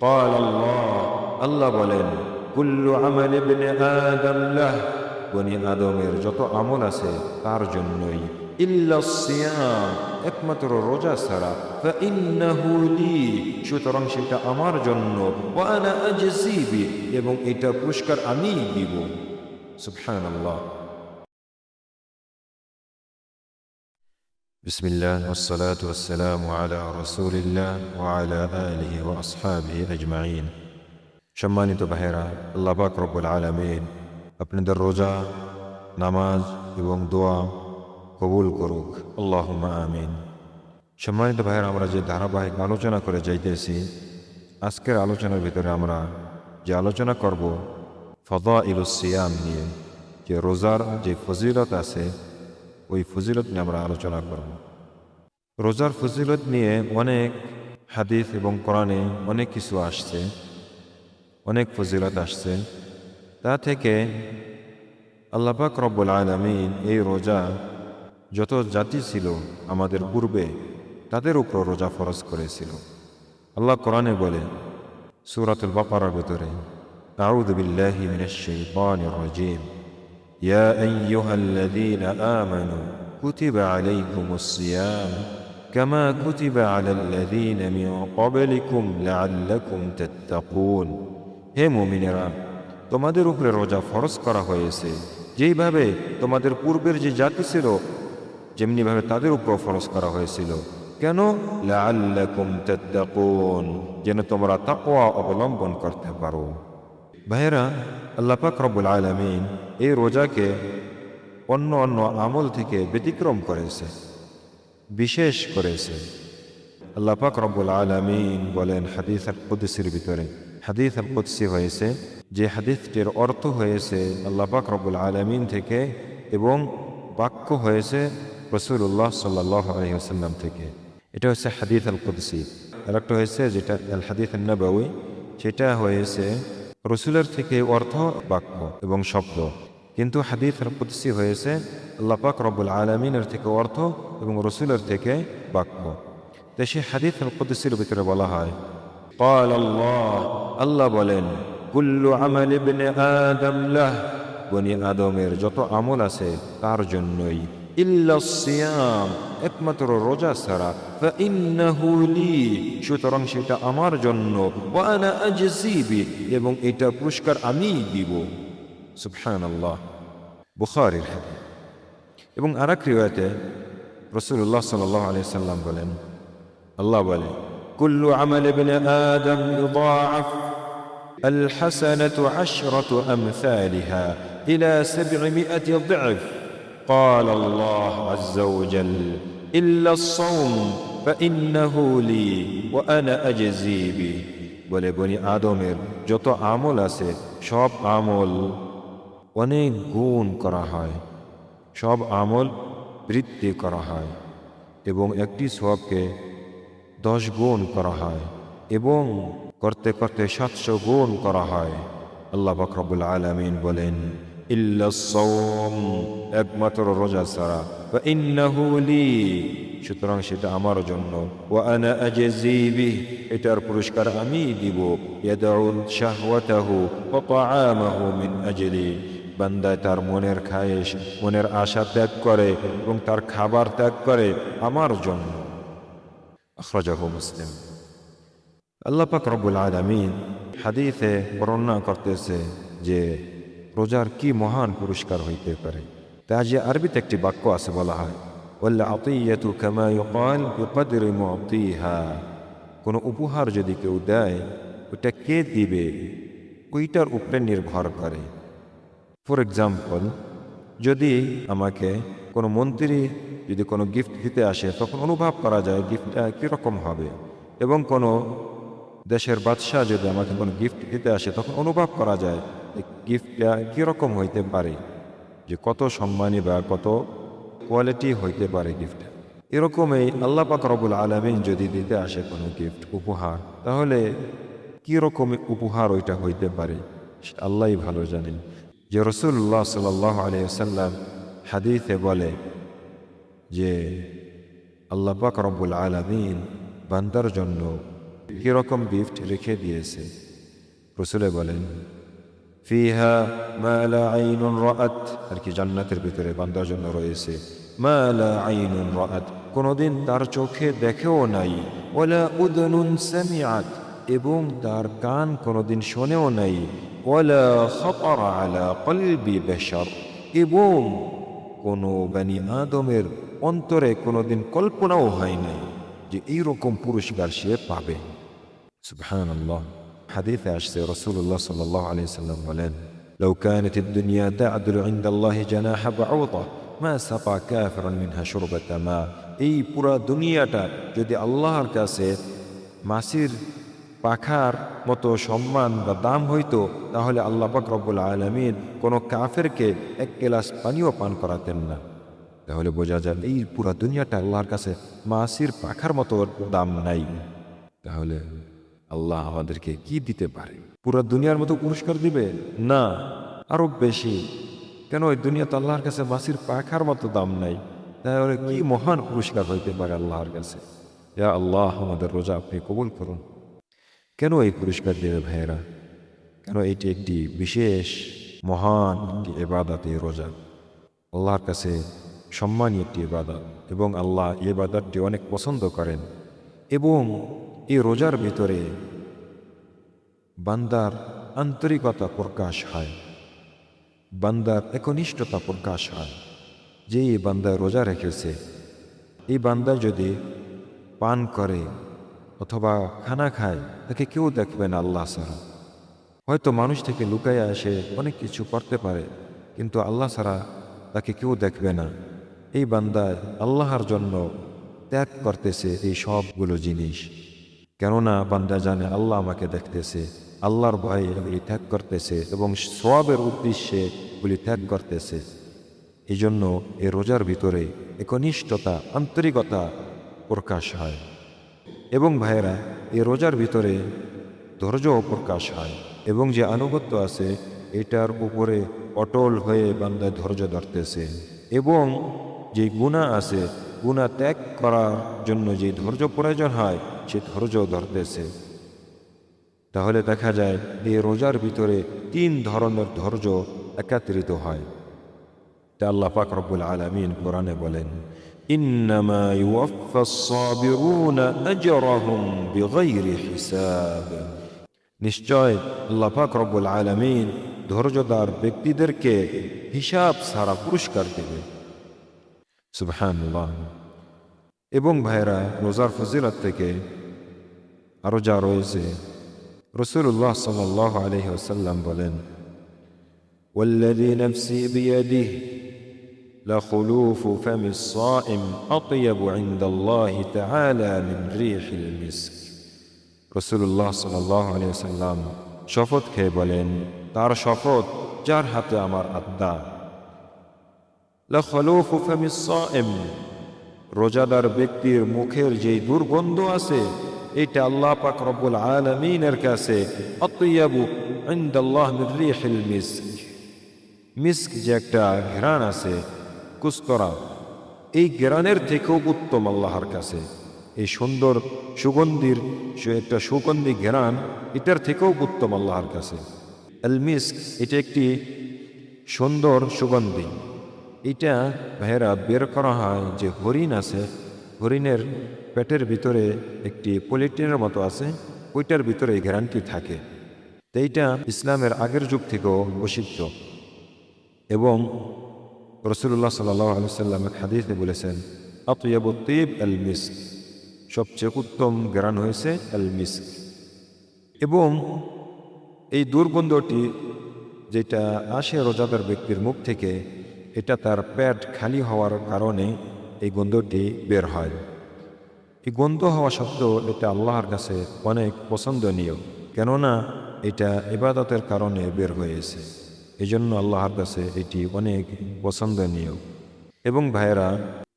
قال الله আল্লাহ বলেন কুল্লু আমাল ইবনে আদম লাহ বনি আদমের যত আমল আছে তার জন্যই ইল্লা সিয়াম একমাত্র রোজা ছাড়া ফাইন্নাহু লি সুতরাং সেটা আমার জন্য ওয়া আনা আজজি বি এবং এটা পুরস্কার আমিই দিব সুবহানাল্লাহ بسم الله والصلاة والسلام على رسول الله وعلى آله وأصحابه أجمعين সম্মানিত ভাইরা আল্লাহ পাক রব্বুল আলামিন আপনাদের রোজা নামাজ এবং দোয়া কবুল করুক আল্লাহ আমিন সম্মানিত ভাইরা আমরা যে ধারাবাহিক আলোচনা করে যাইতেছি আজকের আলোচনার ভিতরে আমরা যে আলোচনা করব ফদা ইলুসিয়াম নিয়ে যে রোজার যে ফজিলত আছে ওই ফজিলত নিয়ে আমরা আলোচনা করব। রোজার ফজিলত নিয়ে অনেক হাদিফ এবং কোরআনে অনেক কিছু আসছে, অনেক ফজিলত আসছে। তা থেকে আল্লাপাক রব্বুল আলমিন এই রোজা যত জাতি ছিল আমাদের পূর্বে, তাদের উপর রোজা ফরজ করেছিল। আল্লাহ কোরআনে বলে, সুরাতুল বাপারার ভেতরে আউদ্দিল্লাহিম يا أيها الذين آمنوا كتب عليكم الصيام كما كتب على الذين من قبلكم لعلكم تتقون হে মুমিনেরা তোমাদের উপরে রোজা ফরজ করা হয়েছে যেইভাবে তোমাদের পূর্বের যে জাতি ছিল যেমনিভাবে তাদের উপর ফরজ করা হয়েছিল কেন লাআল্লাকুম তাত্তাকুন যেন তোমরা তাকওয়া অবলম্বন করতে পারো ভাইয়েরা, আল্লাহ পাক রব্বুল আলামিন এই রোজাকে অন্য অন্য আমল থেকে ব্যতিক্রম করেছে, বিশেষ করেছে। আল্লাহ পাক রব্বুল আলামিন বলেন হাদিস আল কুদসির ভিতরে হাদিস আল কুদসি হয়েছে যে হাদিসটির অর্থ হয়েছে আল্লাহ পাক রব্বুল আলামিন থেকে এবং বাক্য হয়েছে রসুল্লাহ সাল্লাহ আলহিহাসাল্লাম থেকে। এটা হচ্ছে হাদিস আল কুদসি। আর একটা হয়েছে যেটা আল হাদিস আল সেটা হয়েছে রসুলের থেকে অর্থ বাক্য এবং শব্দ কিন্তু হাদিস আল কুদসি হয়েছে আল্লাহ পাক রব্বুল আলমিনের থেকে অর্থ এবং রসুলের থেকে বাক্য তো সে হাদিস আল কুদসির ভিতরে বলা হয় قال الله আল্লাহ বলেন কুল্লু আমাল ইবনে আদম লাহ বনি আদমের যত আমল আছে তার জন্যই ইল্লা সিয়াম একমাত্র রোজা ছাড়া ফাইন্নাহু লি সুতরাং সেটা আমার জন্য ওয়া আনা আজজি বি এবং এটা পুরস্কার আমিই দিব সুবহানাল্লাহ বুখারীর হাদিস এবং আরেক রিওয়ায়াতে রাসূলুল্লাহ সাল্লাল্লাহু আলাইহি সাল্লাম বলেন আল্লাহ বলে কুল্লু আমাল ইবনে আদম ইউদাআফ الحسنة عشرة أمثالها إلى سبعمائة ضعف قال الله عز وجل إلا الصوم فإنه لي وأنا أجزي به বলে বনি আদমের যত আমল আছে সব আমল অনেক গুণ করা হয় সব আমল বৃদ্ধি করা হয় এবং একটি সবকে দশ গুণ করা হয় এবং করতে করতে সাতশো গুণ করা হয় আল্লাহ বকরবুল আলমিন বলেন ইল্লাসম একমাত্র রোজা ছাড়া। বা ইন্নাহুলি সুতরাং সেটা আমার জন্য। ও আনা এটার পুরস্কার আমি দিব। ইয়াদাউল শাহওয়াতাহু ওয়া তাআমাহু মিন বান্দায় তার মনের খায়েশ, মনের আশা ত্যাগ করে এবং তার খাবার ত্যাগ করে আমার জন্য। আখরাজাহু মুসলিম। আল্লাহ পাক রব্বুল আলামিন হাদিসে বর্ণনা করতেছে যে রোজার কি মহান পুরস্কার হইতে পারে? তা যে আরবিতে একটি বাক্য আছে বলা হয় ওয়াল্লা আতিয়াতু কামা ইউকাল বিকদরি মুআতিহা। কোনো উপহার যদি কেউ দেয় ওটা কে দিবে? ওইটার উপরে নির্ভর করে। ফর এক্সাম্পল যদি আমাকে কোনো মন্ত্রী যদি কোনো গিফট দিতে আসে, তখন অনুভব করা যায় গিফটটা কীরকম হবে? এবং কোনো দেশের বাদশাহ যদি আমাকে কোনো গিফট দিতে আসে, তখন অনুভব করা যায় গিফটটা কীরকম হইতে পারে, যে কত সম্মানী বা কত কোয়ালিটি হইতে পারে গিফটটা এরকমই আল্লাহ পাক রবুল আলমিন যদি দিতে আসে কোনো গিফট উপহার, তাহলে কীরকম উপহার ওইটা হইতে পারে সেটা আল্লাহই ভালো জানেন যে রসুল্লাহ সাল্লাহ আলিয়াল্লাম হাদিসে বলে যে, আল্লাহ পাক রব্বুল আলমিন বান্দার জন্য কীরকম গিফট রেখে দিয়েছে। রসুলে বলেন ফিহা মালা আইনুন রাত আর কি জান্নাতের ভিতরে বান্দার জন্য রয়েছে মালা আইনুন রাত কোনোদিন তার চোখে দেখেও নাই। ওলা উদনুন সামিআত। এবং তার কান কোনোদিন শোনেও নাই। ওলা খতার আলা কলবি বেশার। এবং কোনো বানি আদমের অন্তরে কোনোদিন কল্পনাও হয় নাই যে এইরকম পুরস্কার সে পাবে। সুবহানাল্লাহ। الله حديث أشسي رسول الله صلى الله عليه وسلم ولن لو كانت الدنيا تعدل عند الله جناح بعوضة ما سقى كافرا منها شربة ماء এই পুরা দুনিয়াটা যদি আল্লাহর কাছে মাসির পাখার মতো সম্মান বা দাম হইতো তাহলে আল্লাহ পাক রব্বুল আলমিন কোনো কাফেরকে এক গ্লাস পানিও পান করাতেন না তাহলে বোঝা যায় এই পুরা দুনিয়াটা আল্লাহর কাছে মাসির পাখার মতো দাম নাই তাহলে আল্লাহ আমাদেরকে কি দিতে পারে? পুরো দুনিয়ার মতো পুরস্কার দিবে? না। আরও বেশি। কেন ওই দুনিয়া তো আল্লাহর কাছে মাসির পাখার মতো দাম নাই? তাহলে কি মহান পুরস্কার হইতে পারে আল্লাহর কাছে? ইয়া আল্লাহ, আমাদের রোজা আপনি কবুল করুন। কেন এই পুরস্কার দেবে ভাইয়েরা? কেন এটি একটি বিশেষ, মহান একটি এবাদাত এই রোজা? আল্লাহর কাছে সম্মানী একটি ইবাদত। এবং আল্লাহ এই ইবাদতটি অনেক পছন্দ করেন। এবং এই রোজার ভিতরে বান্দার আন্তরিকতা প্রকাশ হয়, বান্দার একনিষ্ঠতা প্রকাশ হয়। যে এই বান্দা রোজা রেখেছে, এই বান্দা যদি পান করে অথবা খানা খায়, তাকে কেউ দেখবে না আল্লাহ ছাড়া। হয়তো মানুষ থেকে লুকাইয়া এসে অনেক কিছু করতে পারে, কিন্তু আল্লাহ ছাড়া তাকে কেউ দেখবে না। এই বান্দায় আল্লাহর জন্য ত্যাগ করতেছে এই সবগুলো জিনিস। কেননা বান্দা জানে আল্লাহ আমাকে দেখতেছে, আল্লাহর ভয়ে এগুলি ত্যাগ করতেছে এবং সবের উদ্দেশ্যে এগুলি ত্যাগ করতেছে। এই জন্য এ রোজার ভিতরে একনিষ্ঠতা, আন্তরিকতা প্রকাশ হয়। এবং ভাইয়েরা এই রোজার ভিতরে ধৈর্যও প্রকাশ হয় এবং যে আনুগত্য আছে, এটার উপরে অটল হয়ে বান্দায় ধৈর্য ধরতেছে। এবং যে গুণা আছে গুণা ত্যাগ করার জন্য যে ধৈর্য প্রয়োজন হয় সে ধৈর্য ধরতেছে। তাহলে দেখা যায় এই রোজার ভিতরে তিন ধরনের ধৈর্য একাত্রিত হয়। তা আল্লাহ পাক রব্বুল আলামিন কোরআনে বলেন, ইন্নামা ইউওয়াফাস সাবিরুনা আজরাহুম বিগাইরি হিসাব। নিশ্চয় আল্লাহ রব্বুল আলামিন ধৈর্যদার ব্যক্তিদেরকে হিসাব ছাড়া পুরস্কার দেবে সুবহানাল্লাহ। এবং ভাইরা রোজার ফজিলত থেকে আরো যা রয়েছে রসুল্লাহ সাল্লাহ আলহি ওসাল্লাম বলেন والذي نفسي بيده لخلوف فم الصائم أطيب عند الله تعالى من ريح المسك রসুল্লাহ সাল্লাহ আলিয়া সাল্লাম শপথ খেয়ে বলেন তার শপথ যার হাতে আমার আত্মা লখলুফ ফামি সাইম রোজাদার ব্যক্তির মুখের যেই দুর্গন্ধ আছে, এটা আল্লাহ পাক রব্বুল আলমিনের কাছে অতয়াবু ইনদাল্লাহ মির রিহিল মিস্ক। মিস্ক যে একটা ঘেরান আছে কুস্তরা এই ঘেরানের থেকেও উত্তম আল্লাহর কাছে। এই সুন্দর সুগন্ধির একটা সুগন্ধি ঘেরান এটার থেকেও উত্তম আল্লাহর কাছে। আল মিস্ক এটা একটি সুন্দর সুগন্ধি। এটা ভাইয়েরা বের করা হয় যে হরিণ আছে, হরিণের পেটের ভিতরে একটি পলিটিনের মতো আছে, ওইটার ভিতরে এই থাকে। তো এইটা ইসলামের আগের যুগ থেকেও প্রসিদ্ধ। এবং রসুল্লাহ সাল্লাহ আলু সাল্লামের হাদিসে বলেছেন আতয়াবুদ্দিব আল সবচেয়ে উত্তম জ্ঞান হয়েছে আল এবং এই দুর্গন্ধটি যেটা আসে রোজাদার ব্যক্তির মুখ থেকে এটা তার পেট খালি হওয়ার কারণে এই গন্ধটি বের হয়। এই গন্ধ হওয়া সত্ত্বেও এটা আল্লাহর কাছে অনেক পছন্দনীয়, কেননা এটা ইবাদতের কারণে বের হয়েছে। এই জন্য আল্লাহর কাছে এটি অনেক পছন্দনীয়। এবং ভাইয়েরা,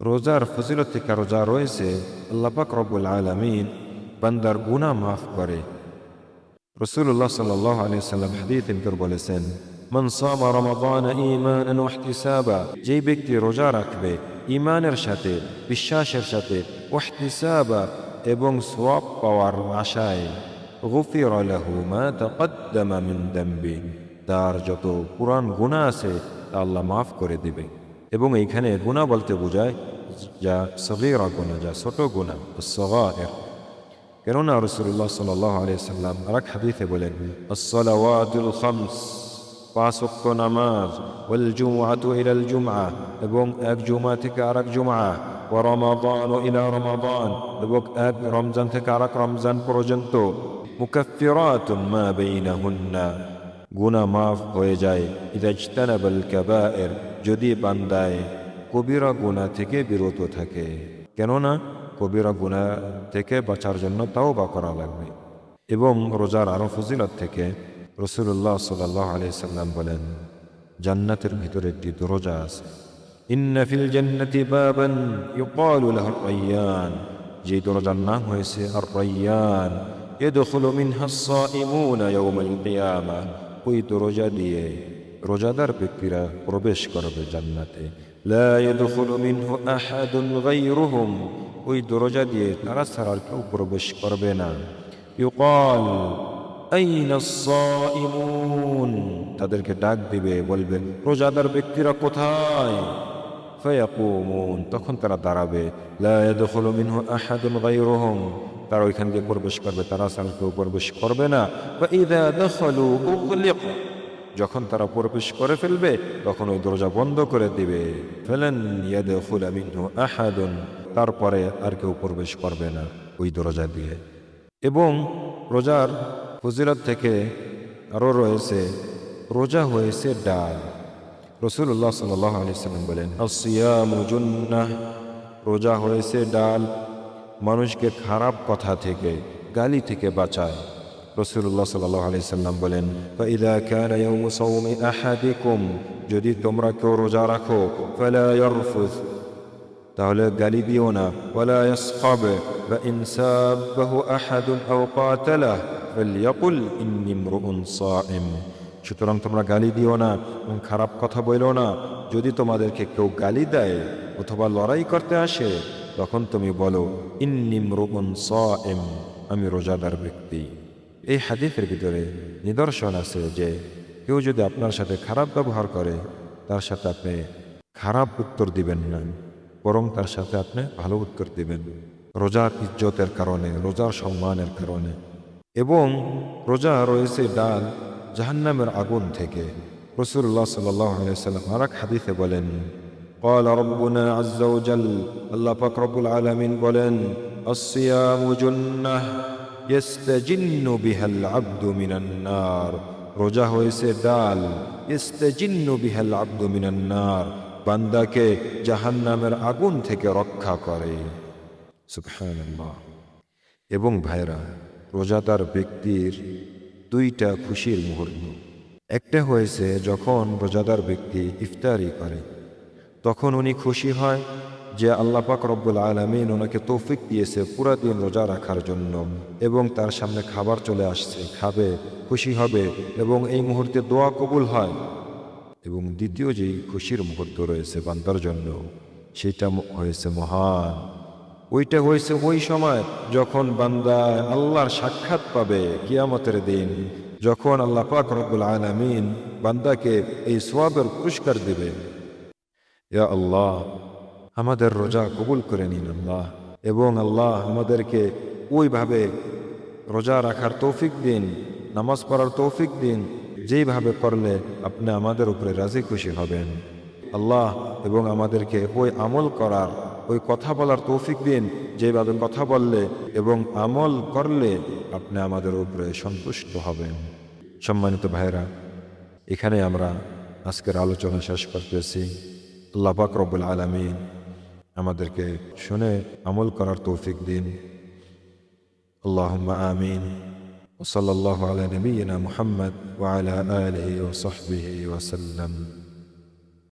রোজার ফজিলত থেকে রোজা রয়েছে, আল্লাহ পাক রব্বুল আলমিন বান্দার গুনাহ মাফ করে। রসুল্লাহ সাল্লাহ আলিয়া সাল্লাম ইনকর বলেছেন মন সামা রমাদান ঈমানান ওয়াহতিসাবা যেই ব্যক্তি রোজা রাখবে, ঈমানের সাথে, বিশ্বাসের সাথে ওয়াহতিসাবা এবং সোয়াব পাওয়ার আশায়, গফির লাহু মা তাকদ্দামা মিন দামবি, তার যত পুরাণ গুণা আছে, তা আল্লাহ মাফ করে দিবে। এবং এইখানে গুণা বলতে বোঝায় যা সগীরা গুণা যা ছোট গুণা সগায়ের। কেননা রসুল্লাহ সাল্লাহ আলিয়াল্লাম আর এক হাদিসে বলেন, আসসালাওয়াতুল পাঁচ ওয়াক্ত নামাজ, ওয়াল জুমআতু ইলাল জুমআ, এবং এক জুমা থেকে আরেক জুমআ, ওয়া রমাদান ইলা রমাদান, এবং এক রমজান থেকে আরেক রমজান পর্যন্ত। মুকাফফিরাতুম মা বাইনাহুন্না। গুনাহ মাফ হয়ে যায়। ইদা কাবায়ের যদি বান্দায় কবিরা গুনাহ থেকে বিরত থাকে। কেননা কবিরা গুনাহ থেকে বাঁচার জন্য তাও বা করা লাগবে। এবং রোজার আরও ফজিলত থেকে রসুল্লাহ সাল্লাহ আলিয়াল্লাম বলেন, জান্নাতের ভিতরে একটি দরজা আছে। ইন্নাফিল জান্নাতি বাবান ইউকালু লাহু যে দরজার নাম হয়েছে হরপাইয়ান রায়্যান ইদখুলু মিনহা আস-সাঈমুনা ইয়াউমাল কিয়ামাহ ওই দরজা দিয়ে রোজাদার ব্যক্তিরা প্রবেশ করবে জান্নাতে। লা ইয়াদখুলু মিনহু আহাদুন গায়রুহুম। ওই দরজা দিয়ে তারা ছাড়া আর কেউ প্রবেশ করবে না। ইউকাল তাদেরকে ডাক দিবে, বলবেন, রোজাদার ব্যক্তিরা কোথায়? তখন তারা দাঁড়াবে। আহাদুন তারা ওইখান দিয়ে প্রবেশ করবে, তারা ছাড়া প্রবেশ করবে না। যখন তারা প্রবেশ করে ফেলবে, তখন ওই দরজা বন্ধ করে দিবে। ফেলেন আহাদুন। তারপরে আর কেউ প্রবেশ করবে না ওই দরজা দিয়ে। এবং রোজার ফজিলত থেকে আরও রয়েছে, রোজা হয়েছে ডাল। রসুল্লাহ সাল্লাহ আলিয়াল্লাম বলেন আসিয়ামুজুন্নাহ রোজা হয়েছে ডাল, মানুষকে খারাপ কথা থেকে, গালি থেকে বাঁচায়। রসুল্লাহ সাল্লাহ আলিয়াল্লাম বলেন ইদা যদি তোমরা কেউ রোজা রাখো, ফেলা তাহলে গালি দিও না। সুতরাং তোমরা গালি দিও না এবং খারাপ কথা বলো না। যদি তোমাদেরকে কেউ গালি দেয় অথবা লড়াই করতে আসে, তখন তুমি বলো ইন্নিম রোগন স এম আমি রোজাদার ব্যক্তি। এই হাদিফের ভিতরে নিদর্শন আছে যে, কেউ যদি আপনার সাথে খারাপ ব্যবহার করে, তার সাথে আপনি খারাপ উত্তর দিবেন না। বরং তার সাথে আপনি ভালো উত্তর দিবেন রোজার ইজ্জতের কারণে রোজার সম্মানের কারণে এবং রোজা রয়েছে ডাল জাহান্নামের আগুন থেকে রসুল্লাহ সাল্লাম আর এক হাদিসে বলেন قال ربنا عز وجل الله পাক রব্বুল আলামিন বলেন الصيام جنة يستجن بها العبد من النار রোজা হয়েছে ডাল يستجن بها العبد من النار বান্দাকে জাহান্নামের আগুন থেকে রক্ষা করে। এবং ভাইরা, রোজাদার ব্যক্তির দুইটা খুশির মুহূর্ত। একটা হয়েছে যখন রোজাদার ব্যক্তি ইফতারি করে, তখন উনি খুশি হয় যে আল্লাহ পাক রব্বুল আলমিন ওনাকে তৌফিক দিয়েছে পুরা দিন রোজা রাখার জন্য এবং তার সামনে খাবার চলে আসছে, খাবে, খুশি হবে এবং এই মুহূর্তে দোয়া কবুল হয়। এবং দ্বিতীয় যেই খুশির মুহূর্ত রয়েছে বান্দার জন্য, সেটা হয়েছে মহান। ওইটা হয়েছে ওই সময় যখন বান্দা আল্লাহর সাক্ষাৎ পাবে কিয়ামতের দিন, যখন আল্লাহ পাক রব্বুল আলমিন বান্দাকে এই সোয়াবের পুরস্কার দেবে। ইয়া আল্লাহ, আমাদের রোজা কবুল করে নিন আল্লাহ, এবং আল্লাহ আমাদেরকে ওইভাবে রোজা রাখার তৌফিক দিন, নামাজ পড়ার তৌফিক দিন যেইভাবে করলে আপনি আমাদের উপরে রাজি খুশি হবেন। আল্লাহ এবং আমাদেরকে ওই আমল করার, ওই কথা বলার তৌফিক দিন। যেভাবে কথা বললে এবং আমল করলে আপনি আমাদের উপরে সন্তুষ্ট হবেন। সম্মানিত ভাইরা এখানে আমরা আজকের আলোচনা শেষ করতেছি। আল্লাপাক রব্বুল আলমী আমাদেরকে শুনে আমল করার তৌফিক দিন। আল্লাহ আমিন। وصلى الله على نبينا محمد وعلى آله وصحبه وسلم.